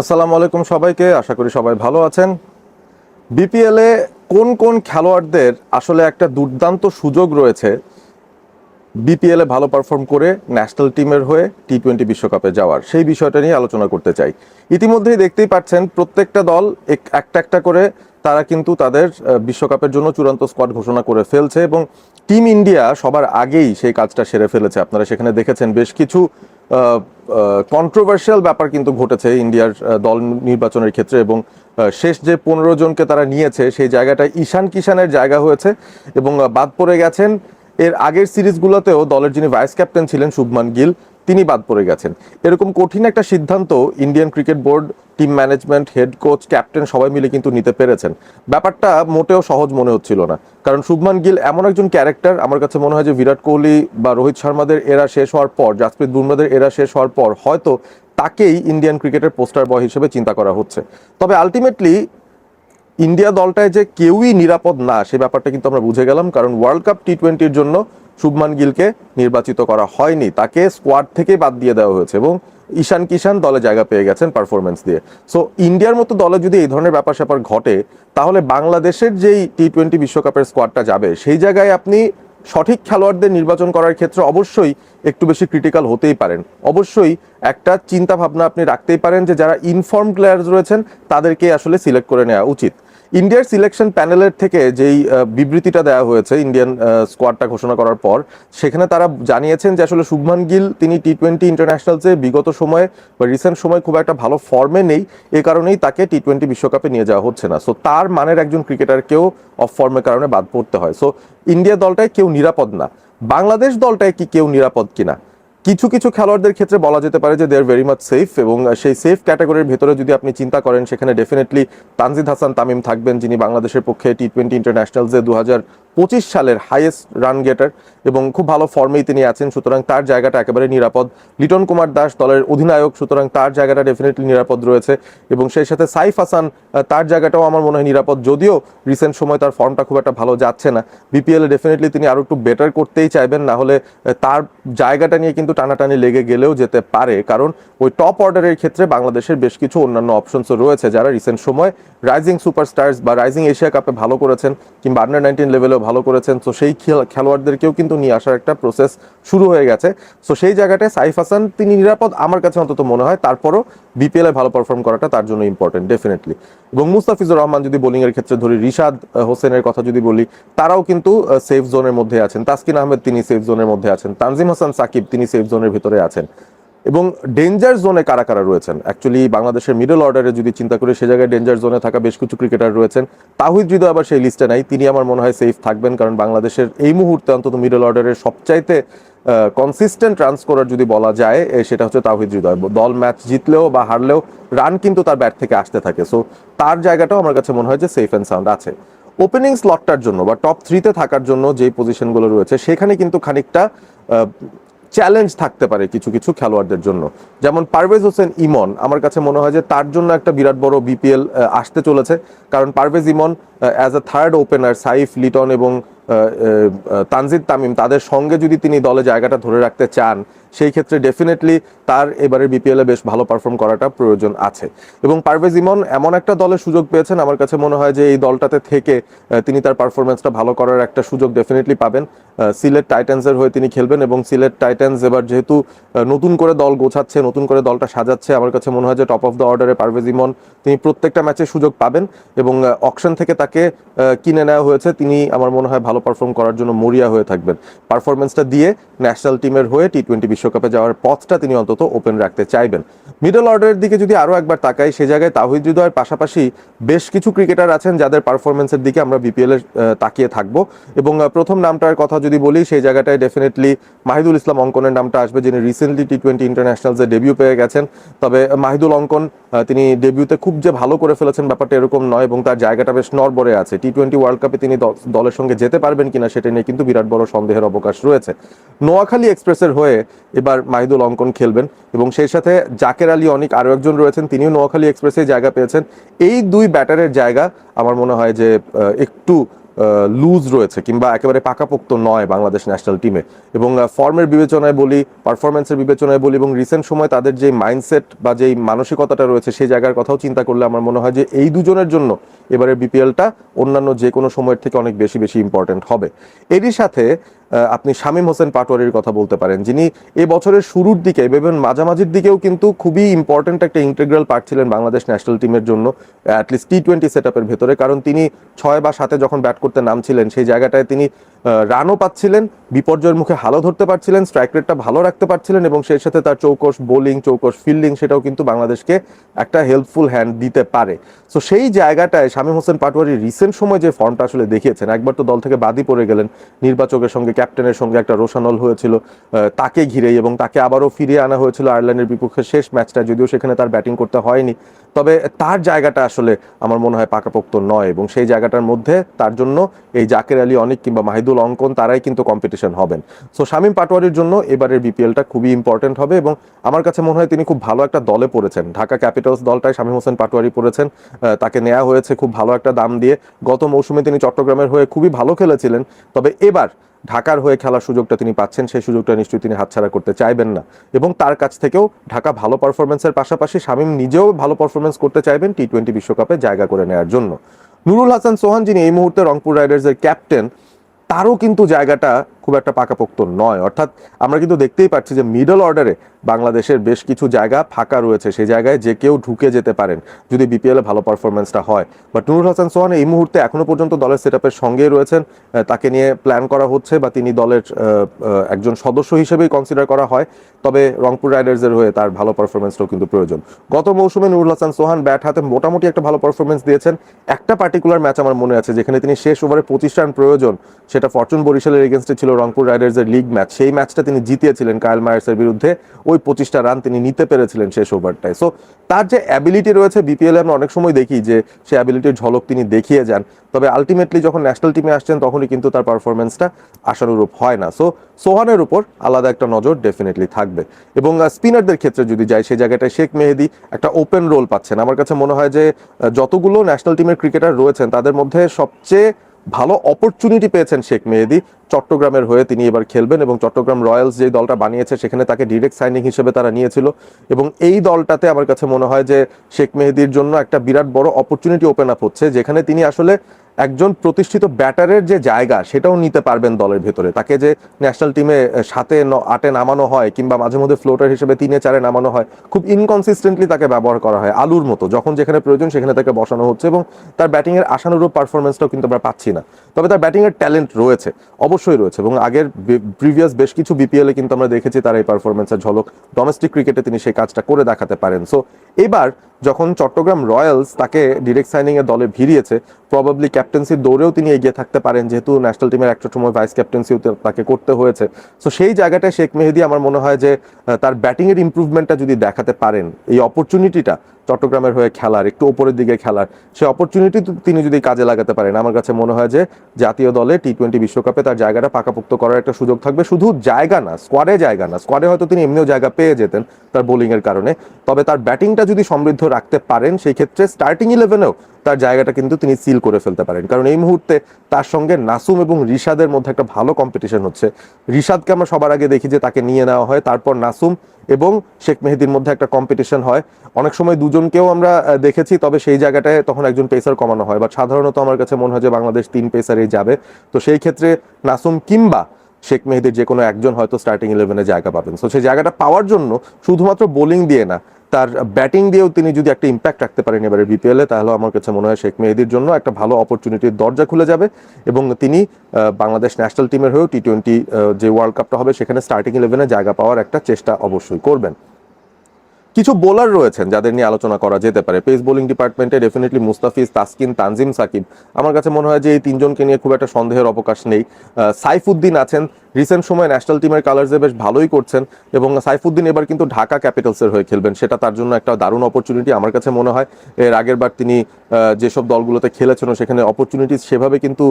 আসসালামু আলাইকুম সবাইকে, আশা করি সবাই ভালো আছেন। বিপিএলে কোন কোন খেলোয়াড়দের আসলে একটা দুর্দান্ত সুযোগ রয়েছে? বিপিএলে ভালো পারফর্ম করে ন্যাশনাল টিমের হয়ে টি টোয়েন্টি বিশ্বকাপে যাওয়ার, সেই বিষয়টা নিয়ে আলোচনা করতে চাই। ইতিমধ্যেই দেখতেই পাচ্ছেন, প্রত্যেকটা দল এক- একটা একটা করে তারা কিন্তু তাদের বিশ্বকাপের জন্য চূড়ান্ত স্কোয়াড ঘোষণা করে ফেলছে এবং টিম ইন্ডিয়া সবার আগেই সেই কাজটা সেরে ফেলেছে। আপনারা সেখানে দেখেছেন বেশ কিছু কন্ট্রোভার্সিয়াল ব্যাপার কিন্তু ঘটেছে ইন্ডিয়ার দল নির্বাচনের ক্ষেত্রে এবং শেষ যে পনেরো জনকে তারা নিয়েছে সেই জায়গাটা ঈশান কিষানের জায়গা হয়েছে এবং বাদ পড়ে গেছেন। এর আগের সিরিজগুলোতেও দলের যিনি ভাইস ক্যাপ্টেন ছিলেন শুভমান গিল তিনি বাদ পড়ে গেছেন। এরকম কঠিন একটা সিদ্ধান্ত Indian cricket board team management head coach captain সবাই মিলে কিন্তু নিতে পেরেছেন। ব্যাপারটা মোটেও সহজ মনে হচ্ছিল না। কারণ শুভমান গিল এমন একজন ক্যারেক্টার আমার কাছে মনে হয় যে বিরাট কোহলি বা রোহিত শর্মাদের এরা শেষ হওয়ার পর, জাসপ্রীত বুমরাদের এরা শেষ হওয়ার পর হয়তো তাকেই ইন্ডিয়ান ক্রিকেটের পোস্টার বয় হিসেবে চিন্তা করা হচ্ছে। তবে আলটিমেটলি ইন্ডিয়া দলটায় যে কেউই নিরাপদ না, সে ব্যাপারটা কিন্তু আমরা বুঝে গেলাম, কারণ ওয়ার্ল্ড কাপ টি টোয়েন্টির জন্য শুভমান গিলকে নির্বাচিত করা হয়নি। তাকে স্কোয়াড থেকেই বাদ দিয়ে দেওয়া হয়েছে এবং ঈশান কিষান দলে জায়গা পেয়ে গেছেন পারফরমেন্স দিয়ে। সো ইন্ডিয়ার মতো দলে যদি এই ধরনের ব্যাপার স্যাপার ঘটে, তাহলে বাংলাদেশের যেই টি টোয়েন্টি বিশ্বকাপের স্কোয়াডটা যাবে, সেই জায়গায় আপনি সঠিক খেলোয়াড়দের নির্বাচন করার ক্ষেত্রে অবশ্যই একটু বেশি ক্রিটিক্যাল হতেই পারেন। অবশ্যই একটা চিন্তা ভাবনা আপনি রাখতেই পারেন যে যারা ইনফর্ম প্লেয়ার্স রয়েছেন, তাদেরকে আসলে সিলেক্ট করে নেওয়া উচিত। ইন্ডিয়ার সিলেকশন প্যানেলের থেকে যেই বিবৃতিটা দেওয়া হয়েছে ইন্ডিয়ান স্কোয়াডটা ঘোষণা করার পর, সেখানে তারা জানিয়েছেন যে আসলে শুভমান গিল, তিনি টি টোয়েন্টি ইন্টারন্যাশনালসে বিগত সময়ে বা রিসেন্ট সময় খুব একটা ভালো ফর্মে নেই, এ কারণেই তাকে টি টোয়েন্টি বিশ্বকাপে নিয়ে যাওয়া হচ্ছে না। সো তার মানের একজন ক্রিকেটারকেও অফ ফর্মের কারণে বাদ পড়তে হয়। সো ইন্ডিয়া দলটায় কেউ নিরাপদ না। বাংলাদেশ দলটায় কি কেউ নিরাপদ কিনা? কিছু কিছু খেলোয়াড়দের ক্ষেত্রে বলা যেতে পারে যে they are very much safe এবং সেই সেফ ক্যাটাগরির ভেতরে যদি আপনি চিন্তা করেন, সেখানে ডেফিনেটলি তানজিদ হাসান তামিম থাকবেন, যিনি বাংলাদেশের পক্ষে টি টোয়েন্টি ইন্টারন্যাশনালসে দু হাজার পঁচিশ সালের হাইয়েস্ট রান গেটার এবং খুব ভালো ফর্মেই তিনি আছেন, সুতরাং তার জায়গাটা একেবারে নিরাপদ। লিটন কুমার দাস দলের অধিনায়ক, সুতরাং তার জায়গাটা ডেফিনেটলি নিরাপদ রয়েছে এবং সেই সাথে সাইফ হাসান তার জায়গাটাও আমার মনে হয় নিরাপদ, যদিও রিসেন্ট সময় তার ফর্মটা খুব একটা ভালো যাচ্ছে না। বিপিএল ডেফিনেটলি তিনি আরও একটু বেটার করতেই চাইবেন, না হলে তার জায়গাটা নিয়ে কিন্তু টানাটানি লেগে গেলেও যেতে পারে, কারণ ওই টপ অর্ডারের ক্ষেত্রে বাংলাদেশের বেশ কিছু অন্যান্য অপশনসও রয়েছে যারা রিসেন্ট সময় রাইজিং সুপারস্টার্স বা রাইজিং এশিয়া কাপে ভালো করেছেন কিংবা আন্ডার নাইনটিন লেভেলেও ভালো করেছেন। তো সেই খেলোয়াড়দেরকেও কিন্তু নিয়ে আসার একটা প্রসেস শুরু হয়ে গেছে। সো সেই জায়গাটায় সাইফ হাসান, তিনি নিরাপদ আমার কাছে অন্তত মনে হয়। তারপরও বিপিএল ভালো পারফর্ম করাটা তার জন্য ইম্পর্টেন্ট ডেফিনেটলি এবং মুস্তাফিজুর রহমান যদি বোলিং এর ক্ষেত্রে ধরি, রিশাদ হোসেনের কথা যদি বলি, তারাও কিন্তু সেফ জোনের মধ্যে আছেন। তাসকিন আহমেদ, তিনি সেফ জোনের মধ্যে আছেন। তানজিম হাসান, সাকিব, তিনি সেফ জোনের ভিতরে আছেন। এবং ডেঞ্জার জোনে কারা কারা রয়েছেন? অ্যাকচুয়ালি বাংলাদেশের মিডল অর্ডারে যদি চিন্তা করি, সে জায়গায় ডেঞ্জার জোনে থাকা বেশ কিছু ক্রিকেটার রয়েছেন। তাহিদ হৃদয় আবার সেই লিস্টে নাই। তিনি আমার মনে হয় সেফ থাকবেন, কারণ বাংলাদেশের এই মুহূর্তে অন্তত মিডল অর্ডারের সবচাইতে কনসিস্টেন্ট রান স্কোরার যদি বলা যায় সেটা হচ্ছে তাহিদ হৃদয়। দল ম্যাচ জিতলেও বা হারলেও রান কিন্তু তার ব্যাট থেকে আসতে থাকে। সো তার জায়গাটাও আমার কাছে মনে হয় যে সেফ অ্যান্ড সাউন্ড আছে। ওপেনিং স্লটটার জন্য বা টপ থ্রিতে থাকার জন্য যে পজিশনগুলো রয়েছে, সেখানে কিন্তু খানিকটা চ্যালেঞ্জ থাকতে পারে কিছু কিছু খেলোয়াড়দের জন্য। যেমন পারভেজ হোসেন ইমন, আমার কাছে মনে হয় যে তার জন্য একটা বিরাট বড় বিপিএল আসতে চলেছে। কারণ Parvez Emon as a third opener Saif, Liton এবং তানজিদ তামিম, তাদের সঙ্গে যদি তিনি দলে জায়গাটা ধরে রাখতে চান সেই ক্ষেত্রে ডেফিনেটলি তার এবারে বিপিএল বেশ ভালো পারফর্ম করাটা প্রয়োজন আছে। এবং পারভেজ ইমন এমন একটা দলের সুযোগ পেয়েছেন, আমার কাছে মনে হয় যে এই দলটাতে থেকে তিনি তার পারফরমেন্সটা ভালো করার একটা সুযোগ ডেফিনেটলি পাবেন। সিলেট টাইটান্সের হয়ে তিনি খেলবেন এবং সিলেট টাইটান্স এবার যেহেতু নতুন করে দল গোছাচ্ছে, নতুন করে দলটা সাজাচ্ছে, আমার কাছে মনে হয় যে টপ অফ দ্য অর্ডারে পারভেজ ইমন তিনি প্রত্যেকটা ম্যাচে সুযোগ পাবেন এবং অকশন থেকে তাকে কিনে নেওয়া হয়েছে। তিনি আমার মনে হয় ভালো পারফর্ম করার জন্য মরিয়া হয়ে থাকবেন। পারফরমেন্সটা দিয়ে ন্যাশনাল টিমের হয়ে টি টোয়েন্টি বিশ্বকাপে যাওয়ার পথটা তিনি অন্তত ওপেন রাখতে চাইবেন। মিডল অর্ডারের দিকে যদি আরও একবার তাকাই, সে জায়গায় তাহিদ হৃদয়ের পাশাপাশি বেশ কিছু ক্রিকেটার আছেন যাদের পারফরমেন্সের দিকে আমরা বিপিএল এর তাকিয়ে থাকব। এবং প্রথম নামটার কথা যদি বলি, সেই জায়গাটায় ডেফিনেটলি মাহিদুল ইসলাম অঙ্কনের নামটা আসবে, যিনি রিসেন্টলি টি টোয়েন্টি ইন্টারন্যাশনালসে ডেবিউ পেয়ে গেছেন। তবে মাহিদুল অঙ্কন তিনি ডেবিউতে খুব যে ভালো করে ফেলেছেন ব্যাপারটা এরকম নয় এবং তার জায়গাটা বেশ নড়বড়ে আছে। টি টোয়েন্টি ওয়ার্ল্ড কাপে তিনি দল- দলের সঙ্গে যেতে পারবেন কিনা সেটা নিয়ে কিন্তু বিরাট বড় সন্দেহের অবকাশ রয়েছে। নোয়াখালী এক্সপ্রেসের হয়ে এবার মাহিদুল অঙ্কন খেলবেন। এবং সেই সাথে জাকের আলী অনেক আরও একজন রয়েছেন, তিনিও নোয়াখালী এক্সপ্রেসে জায়গা পেয়েছেন। এই দুই ব্যাটারের জায়গা আমার মনে হয় যে একটু লুজ রয়েছে কিংবা একেবারে পাকাপোক্ত নয় বাংলাদেশ ন্যাশনাল টিমে এবং ফর্মের বিবেচনায় বলি পারফরমেন্সের বিবেচনায় বলি এবং রিসেন্ট সময় তাদের যে মাইন্ডসেট বা যেই মানসিকতাটা রয়েছে সেই জায়গার কথাও চিন্তা করলে আমার মনে হয় যে, এই দুজনের জন্য এবারে বিপিএলটা অন্যান্য যে কোনো সময়ের থেকে অনেক বেশি বেশি ইম্পর্টেন্ট হবে। এরই সাথে আপনি শামীম হোসেন পাটোয়ারির কথা বলতে পারেন, যিনি এ বছরের শুরুর দিকে এবং মাঝামাঝির দিকেও কিন্তু খুবই ইম্পর্টেন্ট একটা ইন্টিগ্রাল পার্ট ছিলেন বাংলাদেশ ন্যাশনাল টিমের জন্য অ্যাটলিস্ট টি টোয়েন্টি সেট ভেতরে। কারণ তিনি ছয় বা সাতে যখন ব্যাট করতে নামছিলেন, সেই জায়গাটায় তিনি রানও পাচ্ছিলেন, বিপর্যয়ের মুখে হালও ধরতে পারছিলেন স্ট্রাইক রেটটা ভালো রাখতে পারছিলেন এবং সেই সাথে তার চৌকস বোলিং চৌকস ফিল্ডিং সেটাও কিন্তু বাংলাদেশকে একটা হেল্পফুল হ্যান্ড দিতে পারে। সো সেই জায়গাটায় শামীম হোসেন পাটোয়ারি রিসেন্ট সময় যে ফর্মটা আসলে দেখিয়েছেন, একবার তো দল থেকে বাদই পড়ে গেলেন, নির্বাচকের সঙ্গে ক্যাপ্টেনের সঙ্গে একটা রোশানল হয়েছিল তাকে ঘিরেই এবং তাকে আবারও ফিরিয়ে আনা হয়েছিল আয়ারল্যান্ডের বিপক্ষে শেষ ম্যাচটা, যদিও সেখানে তার ব্যাটিং করতে হয়নি। তবে তার জায়গাটা আসলে আমার মনে হয় পাকাপোক্ত নয় এবং সেই জায়গাটার মধ্যে তার জন্য এই জাকের আলী অনেক কিংবা মাহিদুল অঙ্কন তারাই কিন্তু কম্পিটিশন হবেন। সো শামীম পাটোয়ারির জন্য এবারের বিপিএলটা খুবই ইম্পর্টেন্ট হবে এবং আমার কাছে মনে হয় তিনি খুব ভালো একটা দলে পড়েছেন। ঢাকা ক্যাপিটালস দলটায় শামীম হোসেন পাটোয়ারি পড়েছেন তাকে নেওয়া হয়েছে খুব ভালো একটা দাম দিয়ে। গত মৌসুমে তিনি চট্টগ্রামের হয়ে খুবই ভালো খেলেছিলেন, তবে এবার ঢাকার হয়ে খেলার সুযোগটা তিনি পাচ্ছেন, সেই সুযোগটা নিশ্চয়ই তিনি হাতছাড়া করতে চাইবেন না। এবং তার কাছ থেকেও ঢাকা ভালো পারফরমেন্সের পাশাপাশি শামীম নিজেও ভালো পারফরমেন্স করতে চাইবেন টি টোয়েন্টি বিশ্বকাপে জায়গা করে নেওয়ার জন্য। নুরুল হাসান সোহান, যিনি এই মুহূর্তে রংপুর রাইডার্সের ক্যাপ্টেন তারও কিন্তু জায়গাটা খুব একটা পাকাপোক্ত নয়। অর্থাৎ আমরা কিন্তু দেখতেই পাচ্ছি যে মিডল অর্ডারে বাংলাদেশের বেশ কিছু জায়গা ফাঁকা রয়েছে। সেই জায়গায় যে কেউ ঢুকে যেতে পারেন যদি বিপিএলে ভালো পারফরমেন্সটা হয়। বাট নুরুল হাসান সোহান এই মুহূর্তে এখনও পর্যন্ত দলের সেট আপের সঙ্গেই রয়েছেন। তাকে নিয়ে প্ল্যান করা হচ্ছে বা তিনি দলের একজন সদস্য হিসেবেই কনসিডার করা হয়। তবে রংপুর রাইডার্সের হয়ে তার ভালো পারফরমেন্সটাও কিন্তু প্রয়োজন। গত মৌসুমে নুরুল হাসান সোহান ব্যাট হাতে মোটামুটি একটা ভালো পারফরমেন্স দিয়েছেন। একটা পার্টিকুলার ম্যাচ আমার মনে আছে, যেখানে তিনি শেষ ওভারে পঁচিশ রান প্রয়োজন। সেটা ফরচুন বরিশালের এগেনস্টে ছিল রংপুর রাইডার্সের লিগ ম্যাচ সেই ম্যাচটা তিনি জিতিয়েছিলেন কায়েল মায়ার্সের বিরুদ্ধে। ওই পঁচিশটা রান তিনি নিতে পেরেছিলেন শেষ ওভারটায় সো তার যে অ্যাবিলিটি রয়েছে বিপিএল আমরা অনেক সময় দেখি যে সে অ্যাবিলিটির ঝলক তিনি দেখিয়ে যান। তবে আলটিমেটলি যখন ন্যাশনাল টিমে আসছেন, তখনই কিন্তু তার পারফরমেন্সটা আশানুরূপ হয় না। সো সোহানের উপর আলাদা একটা নজর ডেফিনেটলি থাকবে। এবং স্পিনারদের ক্ষেত্রে যদি যাই, সেই জায়গাটায় শেখ মেহেদি একটা ওপেন রোল পাচ্ছেন। আমার কাছে মনে হয় যে যতগুলো ন্যাশনাল টিমের ক্রিকেটার রয়েছেন, তাদের মধ্যে সবচেয়ে ভালো অপরচুনিটি পেয়েছেন শেখ মেহেদি। চট্টগ্রামের হয়ে তিনি এবার খেলবেন এবং চট্টগ্রাম রয়্যালস যে দলটা বানিয়েছে, সেখানে তাকে ডিরেক্ট সাইনিং হিসেবে তারা নিয়েছিল। এবং এই দলটাতে আমার কাছে মনে হয় যে শেখ মেহেদির জন্য একটা বিরাট বড় অপরচুনিটি ওপেন আপ হচ্ছে, যেখানে তিনি আসলে একজন প্রতিষ্ঠিত ব্যাটারের যে জায়গা, সেটাও নিতে পারবেন দলের ভেতরে। তাকে যে ন্যাশনাল টিমে সাতে আটে নামানো হয়, কিংবা মাঝে মধ্যে ফ্লোটার হিসেবে তিনে চারে নামানো হয়, খুব ইনকনসিস্টেন্টলি তাকে ব্যবহার করা হয়, আলুর মতো। যখন যেখানে প্রয়োজন, সেখানে তাকে বসানো হচ্ছে এবং তার ব্যাটিংয়ের আশানুরূপ পারফরমেন্সটাও কিন্তু আমরা পাচ্ছি না। তবে তার ব্যাটিংয়ের ট্যালেন্ট রয়েছে, অবশ্যই রয়েছে এবং আগের প্রিভিয়াস বেশ কিছু বিপিএলে কিন্তু আমরা দেখেছি তার এই পারফরমেন্সের ঝলক। ডোমেস্টিক ক্রিকেটে তিনি সেই কাজটা করে দেখাতে পারেন। সো এবার যখন চট্টগ্রাম রয়্যালস তাকে ডিরেক্ট সাইনিং এর দলে ভিড়িয়েছে প্রবাবলি ক্যাপ্টেন্সির দৌড়েও তিনি এগিয়ে থাকতে পারেন, যেহেতু ন্যাশনাল টিমের একটা সময় ভাইস ক্যাপ্টেন্সিও তাকে করতে হয়েছে। সো সেই জায়গাটায় শেখ মেহেদি আমার মনে হয় যে তার ব্যাটিং এর ইম্প্রুভমেন্টটা যদি দেখাতে পারেন, এই অপরচুনিটিটা চট্টগ্রামের হয়ে খেলার, একটু ওপরের দিকে খেলার সে অপরচুনিটি তিনি যদি কাজে লাগাতে পারেন, আমার কাছে মনে হয় যে, জাতীয় দলে টি টোয়েন্টি বিশ্বকাপে তার জায়গাটা পাকাপোক্ত করার একটা সুযোগ থাকবে। শুধু জায়গা না স্কোয়াডে জায়গা না স্কোয়াডে হয়তো তিনি এমনিও জায়গা পেয়ে যেতেন তার বোলিং এর কারণে। তবে তার ব্যাটিংটা যদি সমৃদ্ধ রাখতে পারেন, সেই ক্ষেত্রে স্টার্টিং ইলেভেনেও তার জায়গাটা কিন্তু তিনি সিল করে ফেলতে পারেন। কারণ এই মুহূর্তে তার সঙ্গে নাসুম এবং রিশাদের মধ্যে একটা ভালো কম্পিটিশন হচ্ছে। রিশাদকে আমরা সবার আগে দেখি যে তাকে নিয়ে নেওয়া হয়, তারপর নাসুম এবং শেখ মেহেদির মধ্যে একটা কম্পিটিশন হয়। অনেক সময় দুজনকেও আমরা দেখেছি, তবে সেই জায়গাটায় তখন একজন পেসার কমানো হয়। বা সাধারণত আমার কাছে মনে হয় যে বাংলাদেশ তিন পেসারেই যাবে। তো সেই ক্ষেত্রে নাসুম কিংবা শেখ মেহেদির যে কোনো একজন হয়তো স্টার্টিং ইলেভেনে জায়গা পাবেন। সো সেই জায়গাটা পাওয়ার জন্য শুধুমাত্র বোলিং দিয়ে না তার ব্যাটিং দিয়েও তিনি যদি একটা ইম্প্যাক্ট রাখতে পারেন এবারে বিপিএলে তাহলে আমার কাছে মনে হয় শেখ মেহেদির জন্য একটা ভালো অপরচুনিটির দরজা খুলে যাবে এবং তিনি বাংলাদেশ ন্যাশনাল টিমের হয়েও টি টোয়েন্টি যে ওয়ার্ল্ড কাপটা হবে, সেখানে স্টার্টিং ইলেভেনে জায়গা পাওয়ার একটা চেষ্টা অবশ্যই করবেন। কিছু বোলার রয়েছেন যাদের নিয়ে আলোচনা করা যেতে পারে। পেস বোলিং ডিপার্টমেন্টে ডেফিনেটলি মুস্তাফিজ, তাসকিন, তানজিম, সাকিব। আমার কাছে মনে হয় যে এই তিনজনকে নিয়ে খুব একটা সন্দেহের অবকাশ নেই। সাইফুদ্দিন আছেন। রিসেন্ট সময় ন্যাশনাল টিমের কালার্সে বেশ ভালোই করছেন এবং সাইফুদ্দিন এবার কিন্তু ঢাকা ক্যাপিটালসের হয়ে খেলবেন। সেটা তার জন্য একটা দারুণ অপরচুনিটি আমার কাছে মনে হয় এর আগের বার তিনি যেসব দলগুলোতে খেলেছেন সেখানে অপরচুনিটি সেভাবে কিন্তু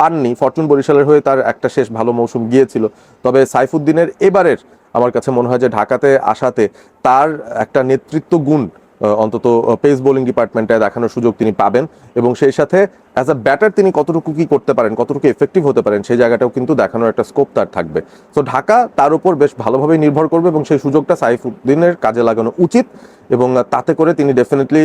পাননি। ফরচুন বরিশালের হয়ে তার একটা শেষ ভালো মৌসুম গিয়েছিল। তবে সাইফুদ্দিনের এবারের আমার কাছে মনে হয় যে ঢাকাতে আসাতে তার একটা নেতৃত্ব গুণ অন্তত পেস বোলিং ডিপার্টমেন্টে দেখানোর সুযোগ তিনি পাবেন এবং সেই সাথে অ্যাজ আ ব্যাটার তিনি কতটুকু কি করতে পারেন, কতটুকু এফেক্টিভ হতে পারেন, সেই জায়গাটাও কিন্তু দেখানোর একটা স্কোপ তার থাকবে। তো ঢাকা তার উপর বেশ ভালোভাবে নির্ভর করবে এবং সেই সুযোগটা সাইফুদ্দিনের কাজে লাগানো উচিত এবং তাতে করে তিনি ডেফিনেটলি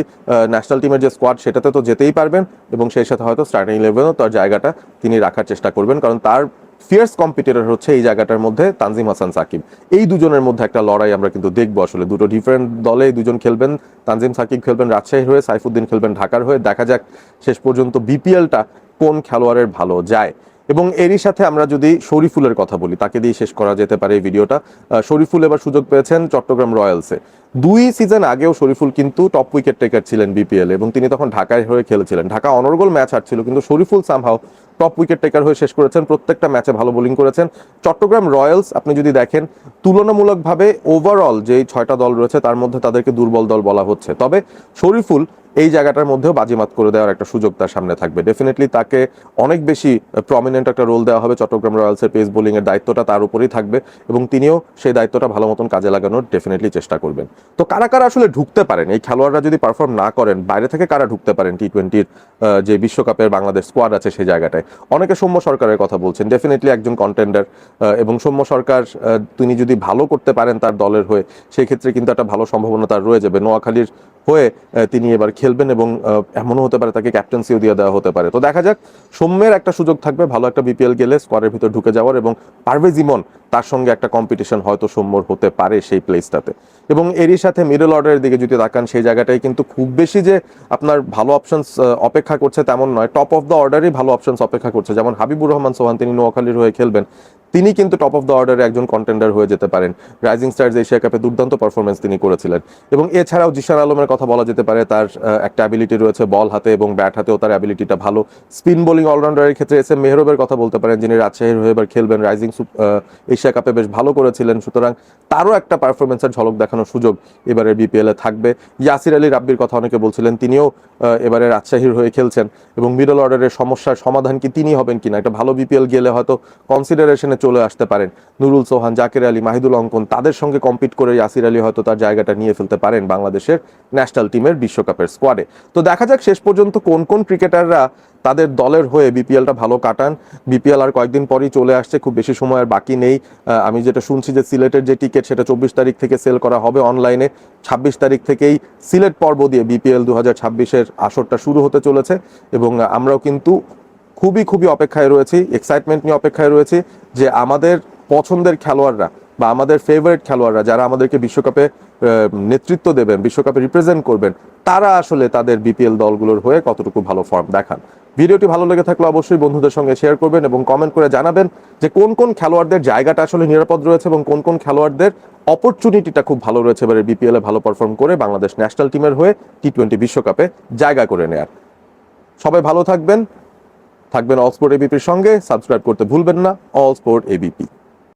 ন্যাশনাল টিমের যে স্কোয়াড সেটাতে তো যেতেই পারবেন এবং সেই সাথে হয়তো স্টার্টিং ইলেভেনও তার জায়গাটা তিনি রাখার চেষ্টা করবেন কারণ তার ফিয়ার্স কম্পিটিটর হচ্ছে এই জায়গাটার মধ্যে তানজিম হাসান সাকিব। এই দুজনের মধ্যে একটা লড়াই আমরা কিন্তু দেখব আসলে। দুটো ডিফারেন্ট দলে দুজন খেলবেন, তানজিম সাকিব খেলবেন রাজশাহীর হয়ে সাইফুদ্দিন খেলবেন, ঢাকার হয়ে। দেখা যাক শেষ পর্যন্ত বিপিএলটা কোন খেলোয়াড়ের ভালো যায়। এবং এরই সাথে আমরা যদি শরীফুলের কথা বলি, তাকে দিয়ে শেষ করা যেতে পারে এই ভিডিওটা। শরীফুল এবার সুযোগ পেয়েছেন চট্টগ্রাম রয়্যালসে। দুই সিজন আগেও শরীফুল কিন্তু টপ উইকেট টেকার ছিলেন বিপিএল এবং তিনি তখন ঢাকায় হয়ে খেলেছিলেন। ঢাকা অনর্গল ম্যাচ হারছিল, কিন্তু Shoriful somehow top wicket taker হয়ে শেষ করেছেন, প্রত্যেকটা ম্যাচে ভালো বোলিং করেছেন। চট্টগ্রাম রয়্যালস, আপনি যদি দেখেন, তুলনামূলকভাবে ওভারঅল যে ছয়টা দল রয়েছে, তার মধ্যে তাদেরকে দুর্বল দল বলা হচ্ছে। তবে শরীফুল এই জায়গাটার মধ্যেও বাজিমাত করে দেওয়ার একটা সুযোগ তার সামনে থাকবে। ডেফিনেটলি তাকে অনেক বেশি প্রমিনেন্ট একটা রোল দেওয়া হবে চট্টগ্রাম রয়্যালসের পেস বোলিং এর দায়িত্বটা তার উপরেই থাকবে এবং তিনিও সেই দায়িত্বটা ভালো মতন কাজে লাগানোর ডেফিনেটলি চেষ্টা করবেন। তো কারা কারা আসলে ঢুকতে পারেন? এই খেলোয়াড়রা যদি পারফর্ম না করেন, বাইরে থেকে কারা ঢুকতে পারেন টি টোয়েন্টির যে বিশ্বকাপের বাংলাদেশ স্কোয়াড আছে সেই জায়গাটায়? অনেকে সৌম্য সরকারের কথা বলছেন ডেফিনেটলি একজন কন্টেন্ডার এবং সৌম্য সরকার তিনি যদি ভালো করতে পারেন তার দলের হয়ে সেই ক্ষেত্রে কিন্তু একটা ভালো সম্ভাবনা তার রয়ে যাবে। নোয়াখালীর হয়ে তিনি এবার খেলবেন এবং এমনও হতে পারে তাকে ক্যাপ্টেন্সিও দিয়ে দেওয়া হতে পারে। তো দেখা যাক, সৌম্যের একটা সুযোগ থাকবে, ভালো একটা বিপিএল গেলে স্কোয়াডের ভিতর ঢুকে যাওয়ার এবং পারভেজ ইমন তার সঙ্গে একটা কম্পিটিশন হয়তো সৌম্যর হতে পারে সেই প্লেসটাতে এবং এরই সাথে মিডল অর্ডারের দিকে যদি তাকান, সেই জায়গাটায় কিন্তু খুব বেশি যে আপনার ভালো অপশনস অপেক্ষা করছে তেমন নয়। টপ অফ দ্য অর্ডারই ভালো অপশনস অপেক্ষা করছে। যেমন হাবিবুর রহমান সোহান তিনি নোয়াখালীর হয়ে খেলবেন। তিনি কিন্তু টপ অফ দ্য অর্ডারে একজন কন্টেন্ডার হয়ে যেতে পারেন। রাইজিং স্টার্স এশিয়া কাপে দুর্দান্ত পারফরমেন্স তিনি করেছিলেন। এবং এছাড়াও জিশান আলমের কথা বলা যেতে পারে, তার একটা অ্যাবিলিটি রয়েছে বল হাতে এবং ব্যাট হাতেও তার অ্যাবিলিটিটা ভালো। স্পিন বোলিং অলরাউন্ডারের ক্ষেত্রে এস এম মেহরবের কথা বলতে পারেন, যিনি রাজশাহীর হয়ে এবার খেলবেন রাইজিং এশিয়া কাপে বেশ ভালো করেছিলেন। সুতরাং তারও একটা পারফরমেন্সের ঝলক দেখানোর সুযোগ এবারের বিপিএল এ থাকবে। ইয়াসির আলী রাব্বির কথা অনেকে বলছিলেন, তিনিও এবারে রাজশাহীর হয়ে খেলছেন এবং মিডল অর্ডারের সমস্যার সমাধান কি, তিনি হবেন কিনা? একটা ভালো বিপিএল গেলে হয়তো কনসিডারেশনে চলে আসতে পারেন। নুরুল সোহান, জাকির আলী, মাহিদুল অঙ্কন, তাদের সঙ্গে কম্পিট করে ইয়াসির আলী হয়তো তার জায়গাটা নিয়ে ফেলতে পারেন বাংলাদেশের ন্যাশনাল টিমের বিশ্বকাপের স্কোয়াডে তো দেখা যাক শেষ পর্যন্ত কোন কোন ক্রিকেটাররা তাদের দলের হয়ে বিপিএলটা ভালো কাটান। বিপিএল আর কয়েকদিন পরই চলে আসছে, খুব বেশি সময় আর বাকি নেই। আমি যেটা শুনছি যে সিলেটের যে টিকিট, সেটা চব্বিশ তারিখ থেকে সেল করা হবে অনলাইনে ছাব্বিশ তারিখ থেকেই সিলেট পর্ব দিয়ে বিপিএল দু হাজার ছাব্বিশের আসরটা শুরু হতে চলেছে এবং আমরাও কিন্তু খুবই খুবই অপেক্ষায় রয়েছি এক্সাইটমেন্ট নিয়ে অপেক্ষায় রয়েছি যে আমাদের পছন্দের খেলোয়াড়রা বা আমাদের ফেভারিট খেলোয়াড়রা যারা আমাদেরকে বিশ্বকাপে নেতৃত্ব দেবেন, বিশ্বকাপে রিপ্রেজেন্ট করবেন, তারা আসলে তাদের বিপিএল দলগুলোর হয়ে কতটুকু ভালো ফর্ম দেখান। ভিডিওটি ভালো লেগে থাকলে অবশ্যই বন্ধুদের সঙ্গে শেয়ার করবেন এবং কমেন্ট করে জানাবেন যে কোন কোন খেলোয়াড়দের জায়গাটা আসলে নিরাপদ রয়েছে এবং কোন কোন খেলোয়াড়দের অপরচুনিটিটা খুব ভালো রয়েছে এবারে বিপিএল ভালো পারফর্ম করে বাংলাদেশ ন্যাশনাল টিমের হয়ে টি টোয়েন্টি বিশ্বকাপে জায়গা করে নেয়ার। সবাই ভালো থাকবেন থাকবেন অল স্পোর্ট এবিপির সঙ্গে সাবস্ক্রাইব করতে ভুলবেন না অল স্পোর্ট এবিপি